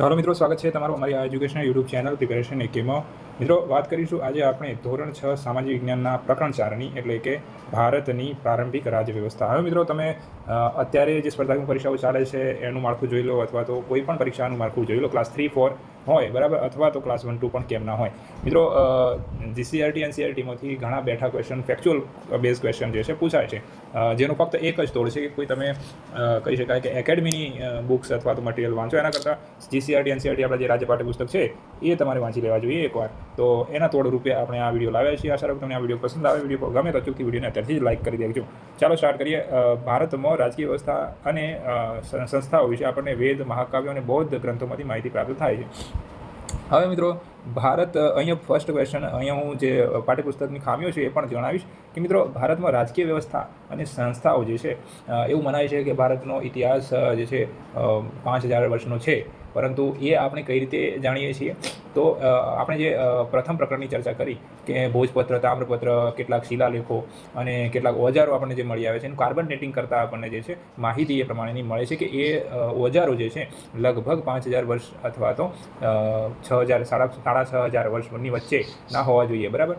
તો મિત્રો, સ્વાગત છે તમારું અમારી આ એજ્યુકેશન યુટ્યુબ ચેનલ પ્રિપેરેશન એકેમાં મિત્રો, વાત કરીશું આજે આપણે ધોરણ છ સામાજિક વિજ્ઞાનના પ્રકરણ ચારની એટલે કે ભારતની પ્રારંભિક રાજ્ય વ્યવસ્થા હવે મિત્રો, તમે અત્યારે જે સ્પર્ધાત્મક પરીક્ષાઓ ચાલે છે, એનું માળખું જોઈ લો અથવા તો કોઈ પણ પરીક્ષાનું માળખું જોઈ લો. ક્લાસ થ્રી ફોર હોય, બરાબર? અથવા તો ક્લાસ વન ટુ પણ કેમ ના હોય. મિત્રો જીસીઆરટી એનસીઆરટીમાંથી ઘણા બેઠા ક્વેશ્ચન ફેક્ચ્યુઅલ બેઝ ક્વેશ્ચન જે છે, પૂછાય છે. જેનું ફક્ત એક જ તોડ છે કે કોઈ તમે કહી શકાય કે એકેડમીની બુક્સ અથવા તો મટીરિયલ વાંચો. એના કરતાં જીસીઆરટી એનસીઆરટી આપણા જે રાજ્ય પાઠ્યપુસ્તક છે, એ તમારે વાંચી લેવા જોઈએ એકવાર. તો એના તોડ રૂપે આપણે આ વીડિયો લાવ્યા છીએ. આશા રાખું તમને આ વીડિયો પસંદ આવે. વીડિયો ગમે તો ચૂકી વિડીયોને અત્યારથી જ લાઈક કરી દેજો. ચાલો સ્ટાર્ટ કરીએ. ભારતમાં રાજકીય વ્યવસ્થા અને સંસ્થાઓ વિશે આપણને વેદ, મહાકાવ્યો અને બૌદ્ધ ગ્રંથોમાંથી માહિતી પ્રાપ્ત થાય છે. હવે મિત્રો ભારત અહીંયા ફર્સ્ટ ક્વેશ્ચન અહીંયા હું જે પાઠ્યપુસ્તકની ખામીઓ છે એ પણ જણાવીશ કે મિત્રો, ભારતમાં રાજકીય વ્યવસ્થા અને સંસ્થાઓ જે છે એવું મનાય છે કે ભારતનો ઇતિહાસ જે છે પાંચ હજાર વર્ષનો છે. પરંતુ એ આપણે કઈ રીતે જાણીએ છીએ? તો આપણે જે પ્રથમ પ્રકરણની ચર્ચા કરી કે ભોજપત્ર, તામ્રપત્ર, કેટલાક શિલાલેખો અને કેટલાક ઓજારો આપણને જે મળી આવે છે, એનું કાર્બન ડેટિંગ કરતાં આપણને જે છે, માહિતી એ પ્રમાણેની મળે છે કે એ ઓજારો જે છે, લગભગ પાંચ હજાર વર્ષ અથવા તો છ હજાર, સાડા સાડા છ હજાર વર્ષની વચ્ચે ના હોવા જોઈએ, બરાબર?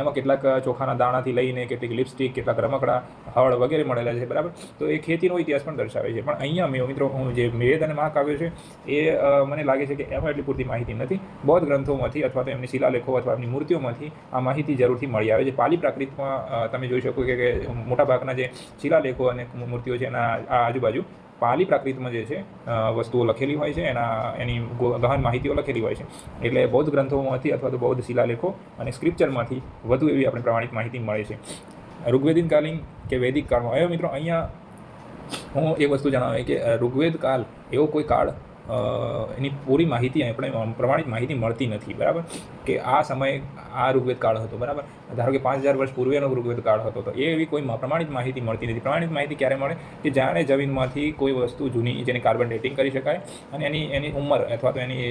એમાં કેટલાક ચોખાના દાણાથી લઈને કેટલીક લિપસ્ટિક કેટલાક રમકડા, હળ વગેરે મળેલા છે, બરાબર? તો એ ખેતીનો ઇતિહાસ પણ દર્શાવે છે. પણ અહીંયા મેં, મિત્રો, હું જે મેદ અને મહાકાવ્ય છે, એ મને લાગે છે કે એમાં એટલી પૂરતી માહિતી નથી. બૌદ્ધ ગ્રંથોમાંથી અથવા તો એમની શિલાલેખો અથવા એમની મૂર્તિઓમાંથી આ માહિતી જરૂરથી મળી આવે છે. પાલી પ્રાકૃતમાં તમે જોઈ શકો કે મોટાભાગના જે શિલાલેખો અને મૂર્તિઓ છે એના આજુબાજુ પાલી પ્રાકૃતમાં જે છે વસ્તુઓ લખેલી હોય છે, એના, એની ગહન માહિતીઓ લખેલી હોય છે. એટલે બૌદ્ધ ગ્રંથોમાંથી અથવા તો બૌદ્ધ શિલાલેખો અને સ્ક્રિપ્ચરમાંથી વધુ એવી આપણે પ્રમાણિત માહિતી મળે છે. ઋગ્વેદિન કાલીન કે વૈદિક કાળમાં હવે મિત્રો, અહીંયા હું એ વસ્તુ જણાવે કે ઋગ્વેદ કાળ એવો કોઈ કાળ એની પૂરી માહિતી આપણે પ્રમાણિત માહિતી મળતી નથી, બરાબર? કે આ સમયે આ ઋગ્વેદ કાળ હતો, બરાબર? ધારો કે પાંચ હજાર વર્ષ પૂર્વેનો ઋગ્વેદ કાળ હતો, તો એવી કોઈ પ્રમાણિત માહિતી મળતી નથી. પ્રમાણિત માહિતી ક્યારે મળે? કે જાણે જમીનમાંથી કોઈ વસ્તુ જૂની જેને કાર્બન ડેટિંગ કરી શકાય અને એની એની ઉંમર અથવા તો એની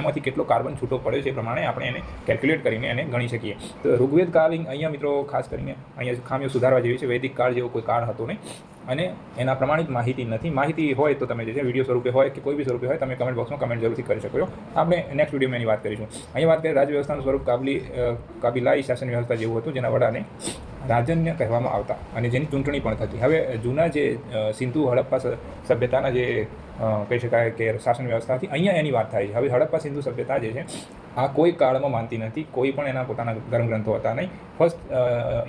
એમાંથી કેટલો કાર્બન છૂટો પડ્યો છે એ પ્રમાણે આપણે એને કેલ્ક્યુલેટ કરીને એને ગણી શકીએ. તો ઋગ્વેદ કાળિંગ અહીંયા મિત્રો ખાસ કરીને અહીંયા ખામીઓ સુધારવા જેવી છે. વૈદિક કાળ જેવો કોઈ કાળ હતો નહીં. અને એના પ્રમાણિત માહિતી નથી. માહિતી હોય તો તમે જે છે વીડિયો સ્વરૂપે હોય કે કોઈ બી સ્વરૂપે હોય તમે કમેન્ટ બોક્સમાં કમેન્ટ જરૂરથી કરી શકો છો. આપણે નેક્સ્ટ વિડીયોમાં એની વાત કરીશું. અહીં વાત કરીએ રાજ્ય વ્યવસ્થાનું સ્વરૂપ કાબલી કાબિલાઈ શાસન વ્યવસ્થા જેવું હતું, જેના વડાને રાજન્ય કહેવામાં આવતા અને જેની ચૂંટણી પણ થતી. હવે જૂના જે સિંધુ હડપ્પા સભ્યતાના જે કહી શકાય કે શાસન વ્યવસ્થા હતી અહીંયા એની વાત થાય છે. હવે હડપ્પા સિંધુ સભ્યતા જે છે, આ કોઈ કાળમાં માનતી નથી. કોઈ પણ એના પોતાના ધર્મ ગ્રંથો હતા નહીં. ફર્સ્ટ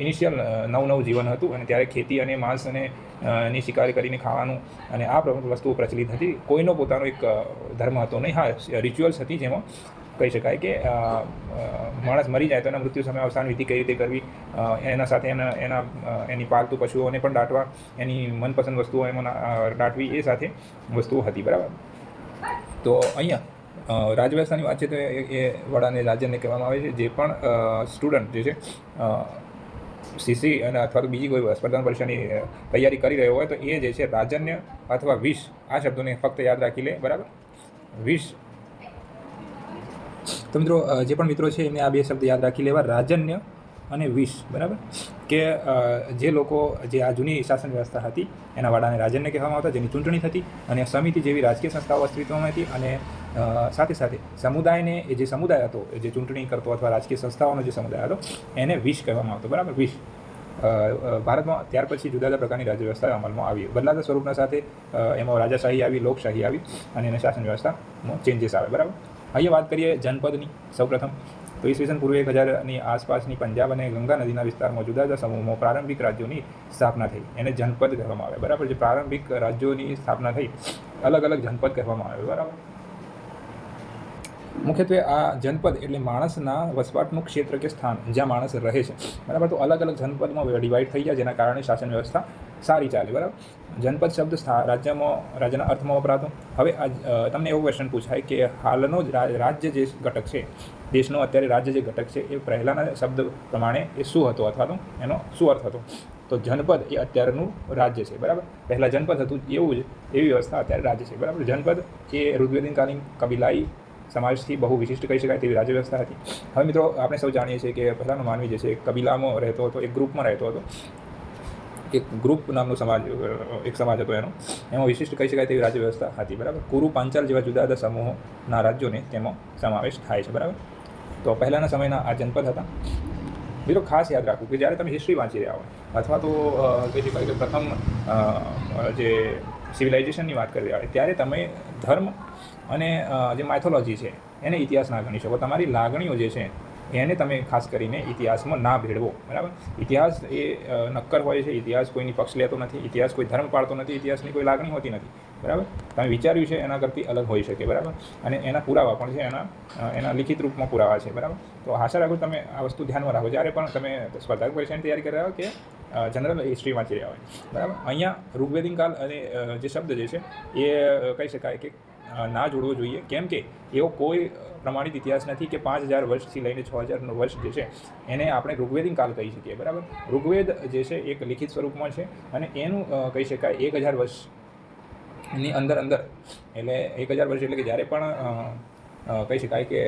ઇનિશિયલ નવ નવ જીવન હતું અને ત્યારે ખેતી અને માંસ અને ની શિકાર કરીને ખાવાનું અને આ પ્રમુખ વસ્તુઓ પ્રચલિત હતી. કોઈનો પોતાનો એક ધર્મ હતો નહીં. હા રિચ્યુઅલ્સ હતી જેમાં કહી શકાય કે માણસ મરી જાય તો એના મૃત્યુ સમયે અવસાન વિધિ કઈ રીતે કરવી એના સાથે એના એના એની પાલતુ પશુઓને પણ દાટવા, એની મનપસંદ વસ્તુઓ એમાં દાટવી એ સાથે વસ્તુઓ હતી, બરાબર? તો અહીંયા રાજવ્યવસ્થાની વાત છે તો એ વડાને રાજ્યને કહેવામાં આવે છે, જે પણ સ્ટુડન્ટ જે છે સીસી અને અથવા તો બીજી કોઈ સ્પર્ધા પરીક્ષાની તૈયારી કરી રહ્યો હોય તો એ જે છે, રાજન્ય અથવા વિષ, આ શબ્દોને ફક્ત યાદ રાખી લે, બરાબર? વિશ તો મિત્રો જે પણ મિત્રો છે એમને આ બે શબ્દ યાદ રાખી લેવા. રાજન્ય અને વિશ બરાબર? કે જે લોકો જે આ જૂની શાસન વ્યવસ્થા હતી એના વડાને રાજન્ય કહેવામાં આવતા જેની ચૂંટણી થતી અને સમિતિ જેવી રાજકીય સંસ્થાઓ અસ્તિત્વમાં હતી અને સાથે સાથે સમુદાયને એ જે સમુદાય હતો જે ચૂંટણી કરતો અથવા રાજકીય સંસ્થાઓનો જે સમુદાય હતો એને વિશ કહેવામાં આવતો બરાબર? અ, ભારતમાં ત્યાર પછી જુદા જુદા પ્રકારની રાજ્ય વ્યવસ્થા અમલમાં આવી. બદલાતા સ્વરૂપના સાથે એમાં રાજાશાહી આવી લોકશાહી આવી અને એને શાસન વ્યવસ્થામાં ચેન્જીસ આવે બરાબર? અહીંયા વાત કરીએ જનપદની સૌપ્રથમ. તો ઈસવીસન પૂર્વે એક હજારની આસપાસની પંજાબ અને ગંગા નદીના વિસ્તારમાં જુદા જુદા સમૂહમાં પ્રારંભિક રાજ્યોની સ્થાપના થઈ એને જનપદ કહેવામાં આવે. બરાબર જે પ્રારંભિક રાજ્યોની સ્થાપના થઈ અલગ અલગ જનપદ કહેવામાં આવે. બરાબર? મુખ્યત્વે આ જનપદ એટલે માણસના વસવાટનું ક્ષેત્ર કે સ્થાન જ્યાં માણસ રહે છે. બરાબર? તો અલગ અલગ જનપદમાં ડિવાઈડ થઈ ગયા, જેના કારણે શાસન વ્યવસ્થા સારી ચાલે, બરાબર? જનપદ શબ્દ રાજ્યમાં, રાજ્યના અર્થમાં વપરાતો. હવે તમને એવો ક્વેશ્ચન પૂછાય કે હાલનો જ રાજ્ય જે ઘટક છે, દેશનો અત્યારે રાજ્ય જે ઘટક છે, એ પહેલાંના શબ્દ પ્રમાણે એ શું હતો અથવા તો એનો શું અર્થ હતો? તો જનપદ એ અત્યારનું રાજ્ય છે, બરાબર? પહેલાં જનપદ હતું, એવું જ, એવી વ્યવસ્થા અત્યારે રાજ્ય છે, બરાબર? જનપદ એ ઋગ્વેદીનકાલીન કબીલાઈ સમાજથી બહુ વિશિષ્ટ કહી શકાય તેવી રાજ્ય વ્યવસ્થા હતી. હવે મિત્રો, આપણે સૌ જાણીએ છીએ કે પહેલાંનો માનવી જે છે, કબીલામાં રહેતો હતો, એક ગ્રુપમાં રહેતો હતો. એક ગ્રુપ નામનો સમાજ એક સમાજ હતો એનો. એમાં વિશિષ્ટ કહી શકાય તેવી રાજ્ય વ્યવસ્થા હતી, બરાબર? કુરુ પાંચાલ જેવા જુદા જુદા સમૂહોના રાજ્યોને તેમાં સમાવેશ થાય છે, બરાબર? તો પહેલાંના સમયના આ જનપદ હતા. મિત્રો, ખાસ યાદ રાખવું કે જ્યારે તમે હિસ્ટ્રી વાંચી રહ્યા હોય, અથવા તો કહી શકાય કે પ્રથમ જે સિવિલાઇઝેશનની વાત કરી રહ્યા હોય, ત્યારે તમે ધર્મ અને જે માઇથોલોજી છે, એને ઇતિહાસ ના ગણી શકો. તમારી લાગણીઓ જે છે એને તમે ખાસ કરીને ઇતિહાસમાં ના ભેળવો, બરાબર? ઇતિહાસ એ નક્કર હોય છે, ઇતિહાસ કોઈની પક્ષ લેતો નથી, ઇતિહાસ કોઈ ધર્મ પાળતો નથી, ઇતિહાસની કોઈ લાગણી હોતી નથી, બરાબર? તમે વિચાર્યું છે એના કરતી અલગ હોઈ શકે, બરાબર? અને એના પુરાવા પણ છે, એના એના લિખિત રૂપમાં પુરાવા છે, બરાબર? તો આશા રાખું તમે આ વસ્તુ ધ્યાનમાં રાખો. જ્યારે પણ તમે સ્પર્ધાત્મક પરીક્ષાની તૈયારી કરી રહ્યા હો કે જનરલ હિસ્ટ્રી વાંચી રહ્યા હોય, બરાબર? અહીંયા ઋગ્વેદિક કાલ અને જે શબ્દ જે છે એ કહી શકાય કે ના જોડવો જોઈએ. કેમ કે એવો કોઈ પ્રમાણિત ઇતિહાસ નથી કે પાંચ હજાર વર્ષથી લઈને છ હજારનું વર્ષ જે છે, એને આપણે ઋગ્વેદિક કાલ કહી શકીએ, બરાબર? ઋગ્વેદ જે છે, એક લિખિત સ્વરૂપમાં છે અને એનું કહી શકાય એક હજાર વર્ષની અંદર અંદર, એટલે એક હજાર વર્ષ એટલે કે જ્યારે પણ કહી શકાય કે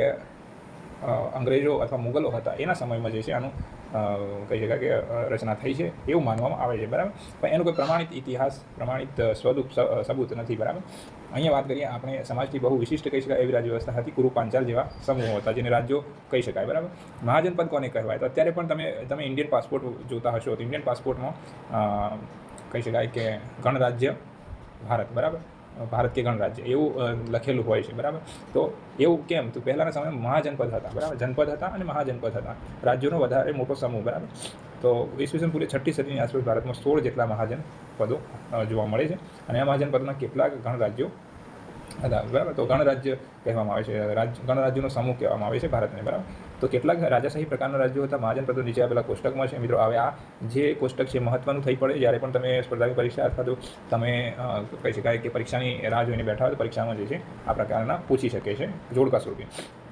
અંગ્રેજો અથવા મુગલો હતા. એના સમયમાં જે છે આનું કહી શકાય કે રચના થઈ છે એવું માનવામાં આવે છે. બરાબર? પણ એનું કોઈ પ્રમાણિત ઇતિહાસ, પ્રમાણિત સ્વરૂપ સબૂત નથી. બરાબર? અહીંયા વાત કરીએ આપણે સમાજથી બહુ વિશિષ્ટ કહી શકાય એવી રાજ્ય વ્યવસ્થા હતી. કુરુ પાંચાલ જેવા સમૂહો હતા જેને રાજ્યો કહી શકાય. બરાબર? મહાજનપદ કોને કહેવાય? તો અત્યારે પણ તમે તમે ઇન્ડિયન પાસપોર્ટ જોતા હશો તો ઇન્ડિયન પાસપોર્ટમાં કહી શકાય કે ગણરાજ્ય ભારત. બરાબર? ભારત કે ગણરાજ્ય એવું લખેલું હોય છે, બરાબર? તો એવું કેમ? તો પહેલાંના સમયમાં મહાજનપદ હતા, બરાબર? જનપદ હતા અને મહાજનપદ હતા. રાજ્યોનો વધારે મોટો સમૂહ, બરાબર? તો ઈસવીસન પૂરી છઠ્ઠી સદીની આસપાસ ભારતમાં સોળ જેટલા મહાજનપદો પદો જોવા મળે છે. અને આ મહાજનપદના કેટલાક ગણરાજ્યો હતા, બરાબર? તો ગણરાજ્ય કહેવામાં આવે છે રાજ્ય ગણરાજ્યનો સમૂહ કહેવામાં આવે છે ભારતને, બરાબર? તો કેટલાક રાજાશાહી પ્રકારના રાજ્યો હતા મહાજનપદો નીચે આપેલા કોષ્ટકમાં છે. મિત્રો, હવે આ જે કોષ્ટક છે, મહત્વનું થઈ પડે જ્યારે પણ તમે સ્પર્ધાની પરીક્ષા અથવા તો તમે કહી શકાય કે પરીક્ષાની રાહ જોઈને બેઠા હોય તો પરીક્ષામાં જે છે, આ પ્રકારના પૂછી શકે છે, જોડકા સ્વરૂપે.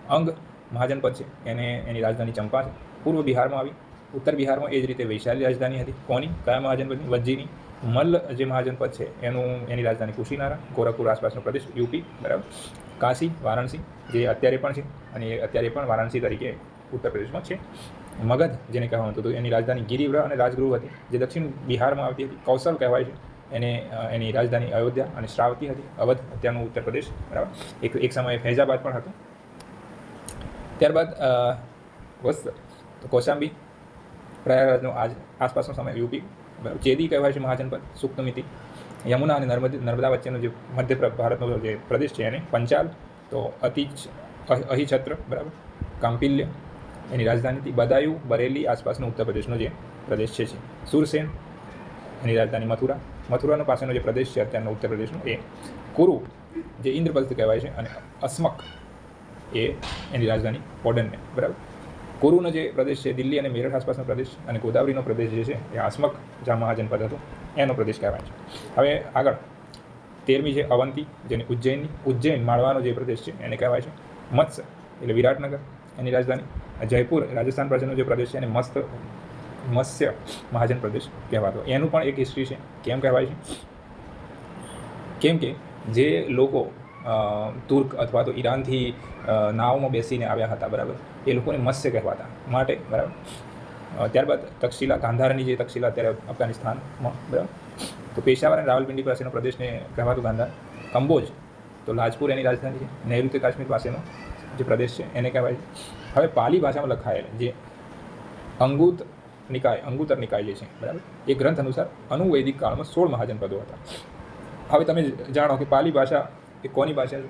અંગ મહાજનપદ છે. એને, એની રાજધાની ચંપા છે. પૂર્વ બિહારમાં આવી. ઉત્તર બિહારમાં એ જ રીતે વૈશાલી રાજધાની હતી. કોની? કયા મહાજનપદની વજ્જીની. મલ્લ જે મહાજનપદ છે, એનું, એની રાજધાની કુશીનારા, ગોરખપુર આસપાસનો પ્રદેશ, યુપી, બરાબર? કાશી, વારાણસી, જે અત્યારે પણ છે અને અત્યારે પણ વારાણસી તરીકે ઉત્તર પ્રદેશમાં છે. મગધ જેને આવતું હતું, એની રાજધાની ગિરિવ્ર અને રાજગૃહ હતી. જે દક્ષિણ બિહારમાં આવતી હતી. કૌશલ કહેવાય છે. એને એની રાજધાની અયોધ્યા અને શ્રાવતી હતી. અવધ અત્યારનું ઉત્તર પ્રદેશ, બરાબર? એક એક સમયે ફૈઝાબાદ પણ હતું. ત્યારબાદ વસ્ત કૌશાંબી પ્રયાગરાજનો આજ, આસપાસનો સમય યુપી ચેદી કહેવાય છે મહાજનપદ સુક્તમિતિ યમુના અને નર્મદ વચ્ચેનો જે મધ્ય ભારતનો જે પ્રદેશ છે એને પંચાલ, તો અતિ અહિછત્ર, બરાબર? કાંપિલ્ય એની રાજધાનીથી બદાયુ, બરેલી, આસપાસનો ઉત્તર પ્રદેશનો જે પ્રદેશ છે સુરસેન, એની રાજધાની મથુરા. મથુરાનો પાસેનો જે પ્રદેશ છે, અત્યારનો ઉત્તર પ્રદેશનો, એ કુરુ, જે ઇન્દ્રપ્રસ્થ કહેવાય છે, અને અસ્મક, એ એની રાજધાની પોડનને, બરાબર? કુરુનો જે પ્રદેશ છે, દિલ્હી અને મેરઠ આસપાસનો પ્રદેશ અને ગોદાવરીનો પ્રદેશ જે છે, એ આસમક જ્યાં મહાજનપદ હતો, એનો પ્રદેશ કહેવાય છે. હવે આગળ, તેરમી છે અવંતી, જેને ઉજ્જૈનની, ઉજ્જૈન માળવાનો જે પ્રદેશ છે, એને કહેવાય છે મત્સ્ય, એટલે વિરાટનગર, એની રાજધાની. જયપુર, રાજસ્થાન પ્રજાનો જે પ્રદેશ છે, એને મસ્ત, મત્સ્ય મહાજન પ્રદેશ કહેવાતો. એનું પણ એક હિસ્ટ્રી છે. કેમ કહેવાય છે? કેમ કે જે લોકો તુર્ક અથવા તો ઈરાનથી નાવમાં બેસીને આવ્યા હતા, બરાબર? એ લોકોને મત્સ્ય કહેવાતા માટે, બરાબર? ત્યારબાદ તક્ષશિલા, ગાંધારની જે તક્ષશિલા અત્યારે અફઘાનિસ્તાનમાં બરાબર? તો પેશાવર અને રાવલપિંડી પાસેનો પ્રદેશને કહેવાતું ગાંધાર કંબોજ, તો લાજપુર એની રાજધાની છે. નૈઋત્ય કાશ્મીર પાસેનો જે પ્રદેશ છે, એને કહેવાય હવે પાલી ભાષામાં લખાયેલ જે અંગુત નિકાય, અંગુતર નિકાય જે છે, બરાબર? એ ગ્રંથ અનુસાર અનુવૈદિક કાળમાં સોળ મહાજનપદો હતા. હવે તમે જાણો કે પાલી ભાષા એ કોની ભાષા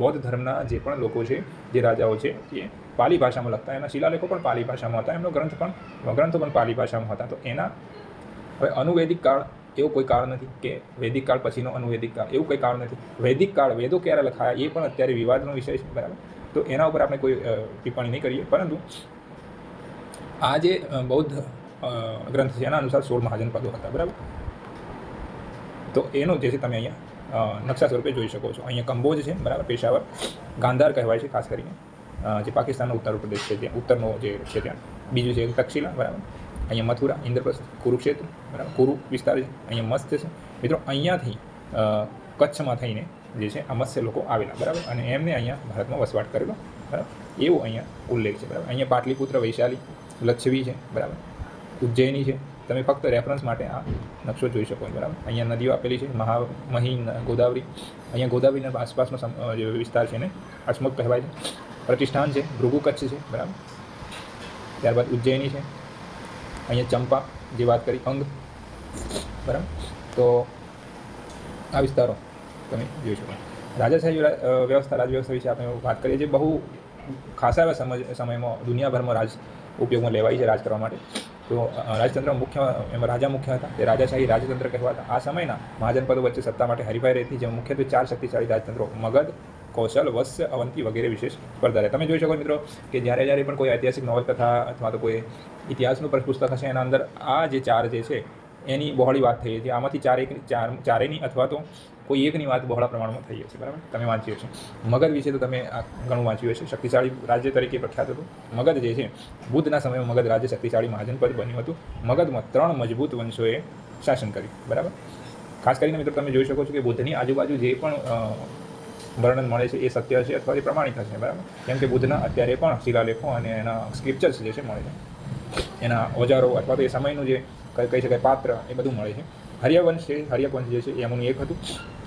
બૌદ્ધ ધર્મના જે પણ લોકો છે, જે રાજાઓ છે, એ પાલી ભાષામાં લખતા, એના શિલાલેખો પણ પાલી ભાષામાં હતા, એમનો ગ્રંથ પણ, ગ્રંથો પણ પાલી ભાષામાં હતા. તો એના, હવે અનુવેદિક કાળ એવો કોઈ કાળ નથી કે વૈદિક કાળ પછીનો અનુવૈદિક કાળ, એવું કોઈ કાળ નથી. વૈદિક કાળ વેદો ક્યારે લખાયા, એ પણ અત્યારે વિવાદનો વિષય છે, બરાબર? તો એના ઉપર આપણે કોઈ ટિપ્પણી નહીં કરીએ. પરંતુ આ જે બૌદ્ધ ગ્રંથ છે, એના અનુસાર સોળ મહાજન પદો હતા, બરાબર? તો એનો જે છે, તમે અહીંયા નકશા સ્વરૂપે જોઈ શકો છો. અહીંયા કંબોજ છે, બરાબર, પેશાવર. ગાંધાર કહેવાય છે, ખાસ કરીને. જે પાકિસ્તાનનો ઉત્તર પ્રદેશ છે ત્યાં ઉત્તરનો જે છે ત્યાં. બીજું છે તક્ષશિલા બરાબર. અહીંયા મથુરા, ઇન્દ્રપ્રસ્થ, કુરુક્ષેત્ર, બરાબર. કુરુ વિસ્તાર છે, અહીંયા મસ્ત છે. મિત્રો, અહીંયાથી કચ્છમાં થઈને જે છે, આ મત્સ્ય લોકો આવેલા, બરાબર. અને એમને અહીંયા ભારતમાં વસવાટ કરેલો, બરાબર. એવો અહીંયા ઉલ્લેખ છે, બરાબર. અહીંયા પાટલીપુત્ર, વૈશાલી, લચ્છવી છે, બરાબર. ઉજ્જૈની છે તમે ફક્ત રેફરન્સ માટે આ નકશો જોઈ શકો બરાબર? અહીંયા નદીઓ આપેલી છે, મહા, મહી, ગોદાવરી. અહીંયા ગોદાવરીના આસપાસનો જે વિસ્તાર છે ને અસ્મુક કહેવાય છે. પ્રતિષ્ઠાન છે, ભૃગુ કચ્છ છે, બરાબર? ત્યારબાદ ઉજ્જૈની છે. અહીંયા ચંપા જે વાત કરી, અંગ, બરાબર? તો આ વિસ્તારો તમે જોઈ શકો રાજાશાહી વ્યવસ્થા, રાજવ્યવસ્થા વિશે આપણે વાત કરીએ છીએ બહુ ખાસા એવા સમય, સમયમાં, દુનિયાભરમાં રાજ ઉપયોગમાં લેવાય છે, રાજ કરવા માટે. તો રાજતંત્ર મુખ્ય, એમાં રાજા મુખ્ય હતા. તે રાજાશાહી રાજતંત્ર કહેવાતા. આ સમયના મહાજનપદો વચ્ચે સત્તા માટે હરીફાઈ રહેતી, જેમાં મુખ્યત્વે ચાર શક્તિશાળી રાજતંત્રો મગધ, કૌશલ, વત્સ્ય, અવંતી વગેરે વિશેષ સ્પર્ધા રહે તમે જોઈ શકો મિત્રો કે જ્યારે જ્યારે પણ કોઈ ઐતિહાસિક નવલકથા અથવા તો કોઈ ઇતિહાસનું પુસ્તક હશે, એના અંદર આ જે ચાર જે છે, એની બહોળી વાત થઈ હતી. આમાંથી ચારેક ચાર, ચારેયની અથવા તો કોઈ એકની વાત બહોળા પ્રમાણમાં થઈ હશે, બરાબર? તમે વાંચી હશે. મગધ વિશે તો તમે આ ઘણું વાંચ્યું હશે. શક્તિશાળી રાજ્ય તરીકે પ્રખ્યાત હતું. મગધ જે છે, બુદ્ધના સમયમાં મગધ રાજ્ય શક્તિશાળી મહાજન પદ બન્યું હતું. મગધમાં ત્રણ મજબૂત વંશોએ શાસન કર્યું, બરાબર? ખાસ કરીને મિત્રો તમે જોઈ શકો છો કે બુદ્ધની આજુબાજુ જે પણ વર્ણન મળે છે એ સત્ય છે અથવા એ પ્રમાણિત હશે, બરાબર? કેમ કે બુદ્ધના અત્યારે પણ શિલાલેખો અને એના સ્ક્રિપ્ચર્સ જે છે મળે છે. એના ઓજારો અથવા તો એ સમયનું જે કહી શકાય પાત્ર એ બધું મળે છે. હરિયવંશ છે, હરિયવંશ જે છે એમનું એક હતું.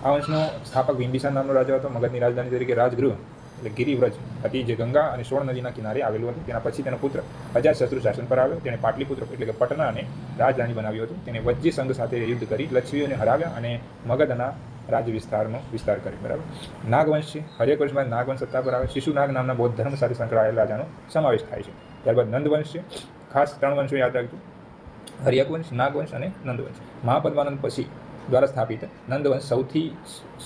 આ વંશનો સ્થાપક બિંબિસાર નામનો રાજા હતો, મગધની રાજધાની તરીકે રાજગૃહ, એટલે ગિરિવ્રજ, હતી જે ગંગા અને સોળ નદીના કિનારે આવેલું હતું. તેના પછી તેનો પુત્ર અજાતશત્રુ શાસન પર આવ્યો. તેણે પાટલીપુત્ર એટલે કે પટનાને રાજધાની બનાવ્યું હતું. તેને વજ્જી સંઘ સાથે યુદ્ધ કરી, લક્ષ્મીઓને હરાવ્યા અને મગધના રાજ્ય વિસ્તારનો વિસ્તાર કર્યો. બરાબર? નાગવંશ છે. હરેક વર્ષ નાગવંશ સત્તા પર આવે. શિશુનાગ નામના બૌદ્ધ ધર્મ સાથે સંકળાયેલા રાજાનો સમાવેશ થાય છે. ત્યારબાદ નંદવંશ છે. ખાસ ત્રણ વંશો યાદ રાખજો. હરિયકવંશ, નાગવંશ અને નંદવંશ. મહાપદ્માનંદ પછી દ્વારા સ્થાપિત નંદવંશ સૌથી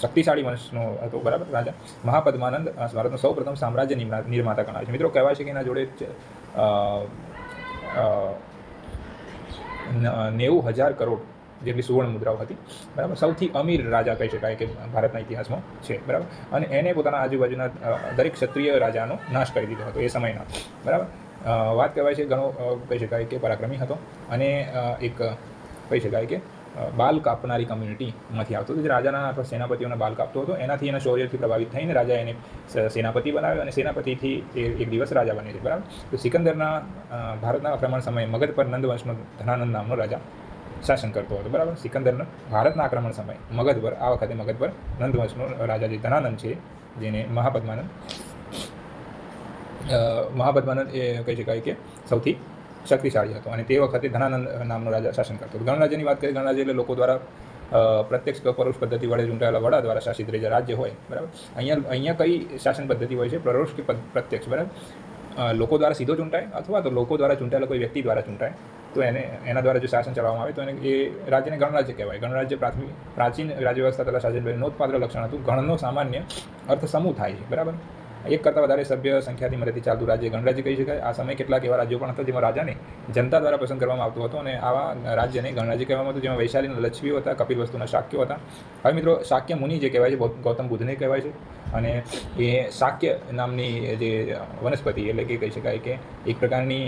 શક્તિશાળી વંશનો હતો, બરાબર? રાજા મહાપદ્માનંદ ભારતનો સૌ પ્રથમ સામ્રાજ્ય નિર્માતા ગણાય છે. મિત્રો, કહેવાય છે કે એના જોડે નેવું હજાર કરોડ જેટલી સુવર્ણ મુદ્રાઓ હતી, બરાબર? સૌથી અમીર રાજા કહી શકાય કે ભારતના ઇતિહાસમાં છે, બરાબર? અને એને પોતાના આજુબાજુના દરેક ક્ષત્રિય રાજાનો નાશ કરી દીધો હતો એ સમયના, બરાબર? વાત કહેવાય છે, ઘણો કહી શકાય કે પરાક્રમી હતો અને એક, કહી શકાય કે બાલ કાપનારી કમ્યુનિટીમાંથી આવતો હતો. જે રાજાના અથવા સેનાપતિઓના બાલ કાપતો હતો. એનાથી એના શૌર્યથી પ્રભાવિત થઈને રાજા એને સેનાપતિ બનાવ્યો અને સેનાપતિથી એ એક દિવસ રાજા બને છે. બરાબર? તો સિકંદરના ભારતના આક્રમણ સમયે મગધ પર નંદવંશનો ધનાનંદ નામનો રાજા શાસન કરતો હતો. બરાબર? સિકંદરના ભારતના આક્રમણ સમયે મગધ પર, આ વખતે મગધ પર નંદવંશનો રાજા જે ધનાનંદ છે, જેને મહાપદ્માનંદ મહાપદ્માનંદ એ કહી શકાય કે સૌથી શક્તિશાળી હતો. અને તે વખતે ધનાનંદ નામનો રાજા શાસન કરતો ગણરાજ્યની વાત કરીએ, ગણરાજ્ય એટલે લોકો દ્વારા પ્રત્યક્ષ પરોક્ષ પદ્ધતિ વડે ચૂંટાયેલા વડા દ્વારા શાસિત જે રાજ્ય હોય, બરાબર? અહીંયા અહીંયા કઈ શાસન પદ્ધતિ હોય છે? પરોક્ષ કે પ્રત્યક્ષ, બરાબર? લોકો દ્વારા સીધો ચૂંટાય અથવા તો લોકો દ્વારા ચૂંટાયેલા કોઈ વ્યક્તિ દ્વારા ચૂંટાય તો એને, એના દ્વારા જો શાસન ચલાવવામાં આવે તો એને એ રાજ્યને ગણરાજ્ય કહેવાય. ગણરાજ્ય પ્રાથમિક પ્રાચીન રાજ્ય વ્યવસ્થા તથા શાસન નોંધપાત્ર લક્ષણ હતું. ગણનો સામાન્ય અર્થ સમૂહ થાય છે, બરાબર? એક કરતાં વધારે સભ્ય સંખ્યાથી મદદથી ચાલતું રાજ્ય ગણરાજ્ય કહી શકાય. આ સમયે કેટલાક એવા રાજ્યો પણ હતા જેમાં રાજાને જનતા દ્વારા પસંદ કરવામાં આવતું હતું અને આવા રાજ્યને ગણરાજ્ય કહેવામાં આવતું જેમાં વૈશાલીના લક્ષ્મીઓ હતા, કપિલ વસ્તુના શાક્યો હતા. હવે મિત્રો, શાક્ય મુનિ જે કહેવાય છે ગૌતમ બુદ્ધને કહેવાય છે. અને એ શાક્ય નામની જે વનસ્પતિ, એટલે કે કહી શકાય કે એક પ્રકારની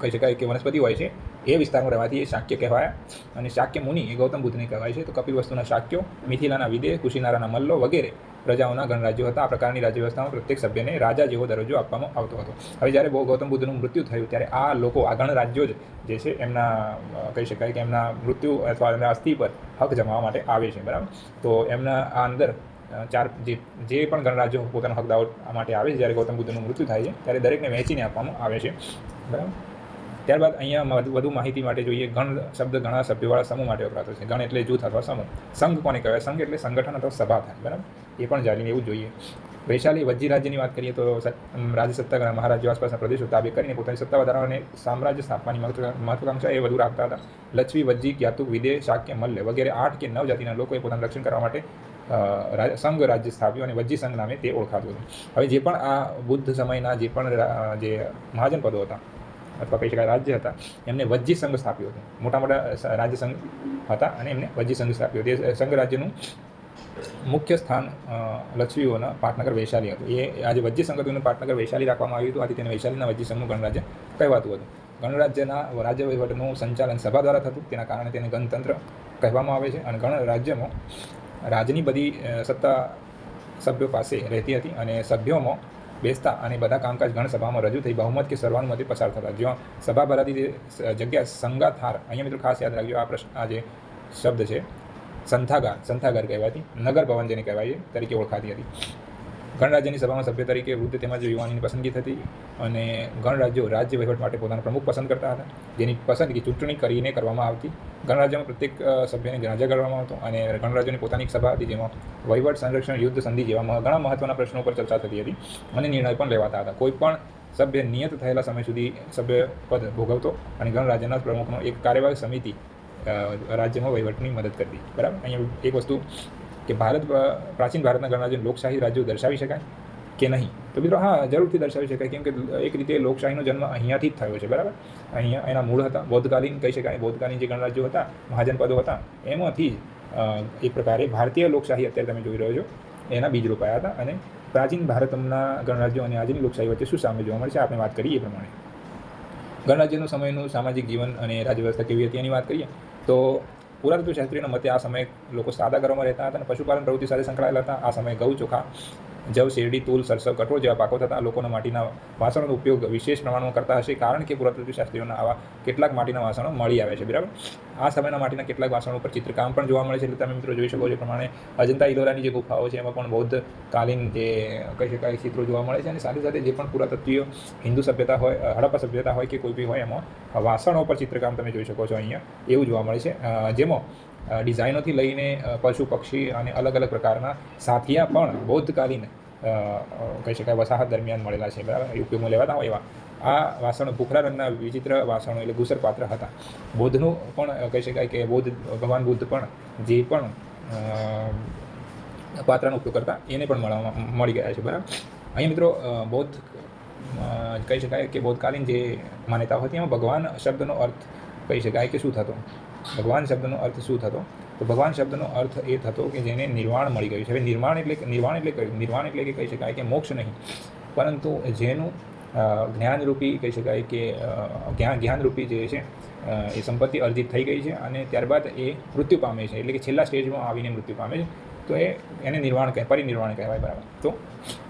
કહી શકાય કે વનસ્પતિ હોય છે, એ વિસ્તારમાં રહેવાથી એ શાક્ય કહેવાયા. અને શાક્ય મુનિ એ ગૌતમ બુદ્ધને કહેવાય છે. તો કપિલ વસ્તુના શાક્યો, મિથિલાના વિદે, કુશીનારાના મલ્લો વગેરે પ્રજાઓના ગણરાજ્યો હતા. આ પ્રકારની રાજ્ય વ્યવસ્થામાં પ્રત્યેક સભ્યને રાજા જેવો દરજ્જો આપવામાં આવતો હતો. હવે જ્યારે ગૌતમ બુદ્ધનું મૃત્યુ થયું, ત્યારે આ લોકો, આ ગણરાજ્યો જ જે છે, એમના કહી શકાય કે એમના મૃત્યુ અથવા એમના અસ્થિ પર હક જમાવવા માટે આવે છે, બરાબર? તો એમના આ અંદર ચાર, જે જે પણ ગણરાજ્યો પોતાનો હક દાવા માટે આવે છે, જ્યારે ગૌતમ બુદ્ધનું મૃત્યુ થાય છે, ત્યારે દરેકને વહેંચીને આપવામાં આવે છે, બરાબર? ત્યારબાદ અહીંયા વધુ માહિતી માટે જોઈએ ગણ શબ્દ ઘણા સભ્યોવાળા સમૂહ માટે વપરાતો છે. ગણ એટલે જૂથ અથવા સમૂહ. સંઘ કોને કહેવાય? સંઘ એટલે સંગઠન અથવા સભા થાય, બરાબર? એ પણ જાણીને એવું જોઈએ. વૈશાલી વજ્જી રાજ્યની વાત કરીએ તો રાજ્ય સત્તા મહારાજ્યો આસપાસના પ્રદેશો તાબે કરીને પોતાની સત્તા વધારવાને સામ્રાજ્ય સ્થાપવાની મહત્વ- મહત્વાકાંક્ષા એ વધુ રાખતા હતા. લક્ષ્મી વજ્જી જ્ઞાતુક વિદે શાક્ય, મલ્ય વગેરે આઠ કે નવ જાતિના લોકોએ પોતાનું રક્ષણ કરવા માટે સંઘ રાજ્ય સ્થાપ્યું અને વજ્જી સંઘ નામે તે ઓળખાતું હતું. હવે જે પણ આ બુદ્ધ સમયના જે પણ જે મહાજનપદો હતા અથવા કહી શકાય રાજ્ય હતા, એમને વજ્જી સંઘ સ્થાપ્યો હતો. મોટા મોટા રાજ્ય સંઘ હતા અને એમને વજ્જી સંઘ સ્થાપ્યો. હતો તે સંઘ રાજ્યનું મુખ્ય સ્થાન લક્ષ્મીઓના પાટનગર વૈશાલી હતું. એ આજે વજ્જી સંઘ હતું પાટનગર વૈશાલી રાખવામાં આવ્યું હતું. આથી તેને વૈશાલીના વજ્જી સંઘનું ગણરાજ્ય કહેવાતું હતું. ગણરાજ્યના રાજ્ય વહીવટનું સંચાલન સભા દ્વારા થતું. તેના કારણે તેને ગણતંત્ર કહેવામાં આવે છે અને ગણરાજ્યમાં રાજની બધી સત્તા સભ્યો પાસે રહેતી હતી અને સભ્યોમાં બેસતા અને બધા કામકાજ ગણસભામાં રજૂ થઈ. બહુમત કે સર્વાનુમતે પસાર થતા. જ્યાં સભા ભરાતી જગ્યા સંગાથાર. અહીંયા મિત્રો ખાસ યાદ રાખજો, આ પ્રશ્ન, આ જે શબ્દ છે, સંથાગાર. સંથાગાર કહેવાતી. નગર ભવન જેને કહેવાય તરીકે ઓળખાતી હતી. ગણરાજ્યની સભામાં સભ્ય તરીકે વૃદ્ધ તેમજ યુવાનીની પસંદગી થતી અને ગણરાજ્યો રાજ્ય વહીવટ માટે પોતાના પ્રમુખ પસંદ કરતા હતા. જેની પસંદગી ચૂંટણી કરીને કરવામાં આવતી. ગણરાજ્યમાં પ્રત્યેક સભ્યને રાજા કરવામાં આવતો અને ગણરાજ્યોની પોતાની એક સભા હતી જેમાં વહીવટ, સંરક્ષણ, યુદ્ધ સંધિ જેવા ઘણા મહત્વના પ્રશ્નો પર ચર્ચા થતી હતી અને નિર્ણય પણ લેવાતા હતા. કોઈ પણ સભ્ય નિયત થયેલા સમય સુધી સભ્ય પદ ભોગવતો અને ગણરાજ્યના પ્રમુખનો એક કાર્યવાહી સમિતિ રાજ્યમાં વહીવટની મદદ કરતી. બરાબર? અહીંયા એક વસ્તુ કે ભારત પ્રાચીન ભારતના ગણરાજ્ય લોકશાહી રાજ્યો દર્શાવી શકાય કે નહીં? તો મિત્રો, હા, જરૂરથી દર્શાવી શકાય, કેમ કે એક રીતે લોકશાહીનો જન્મ અહીંયાથી જ થયો છે, બરાબર? અહીંયા એના મૂળ હતા બૌદ્ધકાલીન કહી શકાય બૌદ્ધકાલીન જે ગણરાજ્યો હતા, મહાજનપદો હતા, એમાંથી જ એ પ્રકારે ભારતીય લોકશાહી અત્યારે તમે જોઈ રહ્યો છો, એના બીજ રોપાયા હતા અને પ્રાચીન ભારતના ગણરાજ્યો અને આજની લોકશાહી વચ્ચે શું સામે જોવા મળે છે? આપણે વાત કરીએ એ પ્રમાણે. ગણરાજ્યનું સમયનું સામાજિક જીવન અને રાજ્ય વ્યવસ્થા કેવી હતી એની વાત કરીએ? તો પુરાતત્વ શાસ્ત્રીના મતે આ સમયે લોકો સાદા ઘરોમાં રહેતા હતા અને પશુપાલન પ્રવૃત્તિ સાથે સંકળાયેલા હતા. આ સમયે ઘઉં ચોખા જવ શેરડી, તૂલ, સરસવ, કઠોળ જેવા પાકો થતા લોકોના માટીના વાસણોનો ઉપયોગ વિશેષ પ્રમાણમાં કરતા હશે કારણ કે પુરાતત્વ શાસ્ત્રીઓના આવા કેટલાક માટીના વાસણો મળી આવે છે, બરાબર? આ સમયના માટીના કેટલાક વાસણો ઉપર ચિત્રકામ પણ જોવા મળે છે, એટલે તમે મિત્રો જોઈ શકો છો પ્રમાણે અજંતા ઇલોરાની જે ગુફાઓ છે, એમાં પણ બૌદ્ધ કાલીન જે કહી શકાય ચિત્રો જોવા મળે છે અને સાથે સાથે જે પણ પુરાતત્વીય હિન્દુ સભ્યતા હોય હડપ્પા સભ્યતા હોય કે કોઈ બી હોય, એમાં વાસણો પર ચિત્રકામ તમે જોઈ શકો છો અહીંયા, એવું જોવા મળે છે. જેમાં ડિઝાઇનોથી લઈને પશુ પક્ષી અને અલગ અલગ પ્રકારના સાથિયા પણ બૌદ્ધકાલીન કહી શકાય વસાહત દરમિયાન મળેલા છે. બરાબર? ઉપયોગમાં લેવાતા હોય એવા. આ વાસણો ભૂખરા રંગના વિચિત્ર વાસણો એટલે ગુસર પાત્ર હતા. બૌદ્ધનું પણ કહી શકાય કે બૌદ્ધ ભગવાન બુદ્ધ પણ જે પણ પાત્રનો ઉપયોગ કરતા એને પણ મળી ગયા છે. બરાબર? અહીં મિત્રો બૌદ્ધ કહી શકાય કે બૌદ્ધકાલીન જે માન્યતાઓ હતી એમાં ભગવાન શબ્દનો અર્થ કહી શકાય કે શું થતો? ભગવાન શબ્દનો અર્થ શું થતો? તો ભગવાન શબ્દનો અર્થ એ થતો કે જેને નિર્વાણ મળી ગયું છે. હવે નિર્માણ એટલે નિર્વાણ એટલે? નિર્વાણ એટલે કે કહી શકાય કે મોક્ષ નહીં. પરંતુ જેનું જ્ઞાનરૂપી કહી શકાય કે જ્ઞાન, જ્ઞાનરૂપી જે છે એ સંપત્તિ અર્જિત થઈ ગઈ છે અને ત્યારબાદ એ મૃત્યુ પામે છે. એટલે કે છેલ્લા સ્ટેજમાં આવીને મૃત્યુ પામે છે. તો એ એને નિર્વાણ કહે પરિનિર્વાણ કહેવાય, બરાબર. તો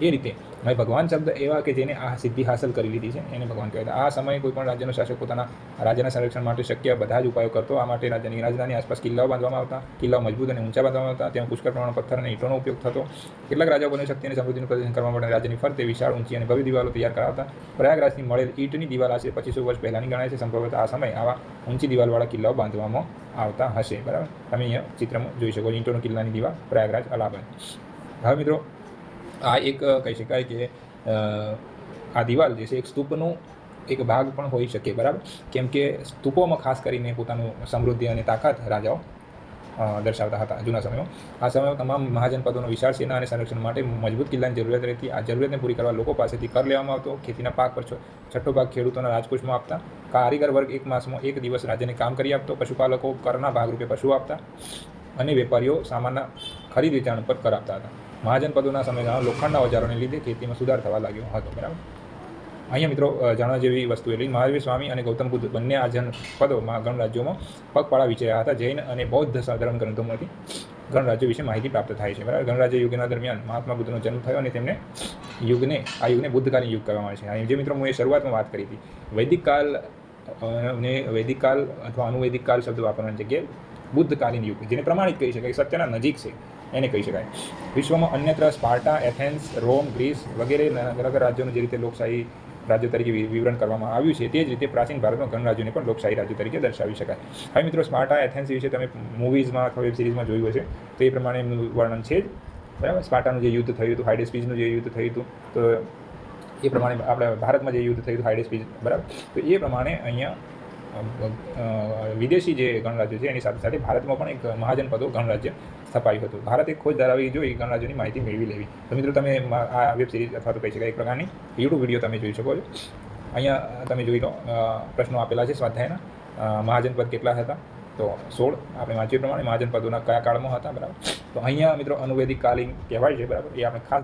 એ રીતે હવે ભગવાન શબ્દ એવા કે જેને આ સિદ્ધિ હાંસલ કરી લીધી છે, એને ભગવાન કહેવાય આ સમયે કોઈ પણ રાજ્યનો શાસક પોતાના રાજ્યના સંરક્ષણ માટે શક્ય બધા જ ઉપાયો કરતો, આ માટે રાજ્યની રાજધાની આસપાસ કિલ્લાઓ બાંધવામાં આવતા, કિલ્લાઓ મજબૂત અને ઊંચા બાંધવામાં આવતા ત્યાં પુષ્કળ પ્રમાણમાં પથ્થર અને ઈંટોનો ઉપયોગ થતો. કેટલાક રાજાઓ પોતાની શક્તિ અને સમૃદ્ધિનું પ્રદર્શન કરવા માટે રાજ્યની ફરતે વિશાળ, ઊંચી અને ભવ્ય દિવાલો તૈયાર કરાવતા પ્રયાગરાજની મળેલ ઈંટની દિવાલ આશરે પચીસો વર્ષ પહેલાંની ગણાય છે. સંભવત આ સમયે આવા ઊંચી દિવાલવાળા કિલ્લાઓ બાંધવામાં આવતા હશે. બરાબર? તમે અહીંયા ચિત્રમાં જોઈ શકો ઈંટોનો કિલ્લાની દિવાલ, પ્રયાગરાજ, અલાહાબાદ. હવે મિત્રો આ એક કહી શકાય કે આ દિવાલ જે છે, એક સ્તૂપનું એક ભાગ પણ હોઈ શકે, બરાબર? કેમ કે સ્તૂપોમાં ખાસ કરીને પોતાનું સમૃદ્ધિ અને તાકાત રાજાઓ દર્શાવતા હતા જૂના સમયમાં. આ સમયમાં તમામ મહાજનપદોનો વિશાળ સેના અને સંરક્ષણ માટે મજબૂત કિલ્લાની જરૂરિયાત રહેતી. આ જરૂરિયાતને પૂરી કરવા લોકો પાસેથી કર લેવામાં આવતો. ખેતીના પાક પર છઠ્ઠો ભાગ ખેડૂતોના રાજકોષમાં આપતા. કારીગર વર્ગ એક માસમાં એક દિવસ રાજ્યને કામ કરી આપતો. પશુપાલકો કરના ભાગરૂપે પશુ આપતા. અને વેપારીઓ સામાનના ખરીદ વેચાણ પર કર આપતા હતા. મહાજનપદોના સમયગાળા લોખંડના ઓજારોને લીધે ખેતીમાં સુધાર થવા લાગ્યો હતો, બરાબર? અહીંયા મિત્રો જાણવા જેવી વસ્તુ એટલી મહાવીર સ્વામી અને ગૌતમ બુદ્ધ બંને આ જનપદોમાં ગણરાજ્યોમાં પગપાળા વિચર્યા હતા, જૈન અને બૌદ્ધ સાધારણ ગ્રંથોમાંથી ગણરાજ્યો વિશે માહિતી પ્રાપ્ત થાય છે, બરાબર? ગણરાજ્ય યુગના દરમિયાન મહાત્મા બુદ્ધનો જન્મ થયો અને તેમને યુગને, આ યુગને બુદ્ધકાલીન યુગ કહેવામાં આવે છે. જે મિત્રો હું એ શરૂઆતમાં વાત કરી હતી, વૈદિક કાલ ને વૈદિક કાલ અથવા અનુવૈદિક કાલ શબ્દ વાપરવાની જગ્યાએ બુદ્ધકાલીન યુગ, જેને પ્રમાણિત કહી શકાય સત્યના નજીક છે. એને કહી શકાય. વિશ્વમાં અન્યત્ર સ્પાર્ટા, એથેન્સ, રોમ, ગ્રીસ વગેરે અલગ રાજ્યોનું જે રીતે લોકશાહી રાજ્ય તરીકે વિવરણ કરવામાં આવ્યું છે, તે જ રીતે પ્રાચીન ભારતમાં ગણરાજ્યોને પણ લોકશાહી રાજ્ય તરીકે દર્શાવી શકાય. હવે મિત્રો, સ્પાર્ટા, એથેન્સ વિશે તમે મૂવીઝમાં અથવા વેબ સિરીઝમાં જોયું હશે, તો એ પ્રમાણે વર્ણન છે જ. બરાબર? સ્પાર્ટાનું જે યુદ્ધ થયું હતું હાઇડેસ્પીઝનું જે યુદ્ધ થયું હતું, તો એ પ્રમાણે આપણે ભારતમાં જે યુદ્ધ થયું હતું હાઇડેસ્પીઝ બરાબર? તો એ પ્રમાણે અહીંયા વિદેશી જે ગણરાજ્ય છે, એની સાથે સાથે ભારતમાં પણ એક મહાજનપદો ગણરાજ્ય સ્થપાયું હતું. ભારત ખોજ ધરાવી જોઈ ગણરાજ્યોની માહિતી મેળવી લેવી. તો મિત્રો તમે આ વેબ સિરીઝ અથવા તો કહી શકાય એક પ્રકારની યુટ્યુબ વીડિયો તમે જોઈ શકો છો. અહીંયા તમે જોઈ લો પ્રશ્નો આપેલા છે સ્વાધ્યાયના. મહાજનપદ કેટલા હતા? તો સોળ. આપણે વાંચ્યું પ્રમાણે મહાજનપદોના કયા કાળમાં હતા? બરાબર. તો અહીંયા મિત્રો અનુવેદિક કાલીન કહેવાય છે, બરાબર? એ આપણે ખાસ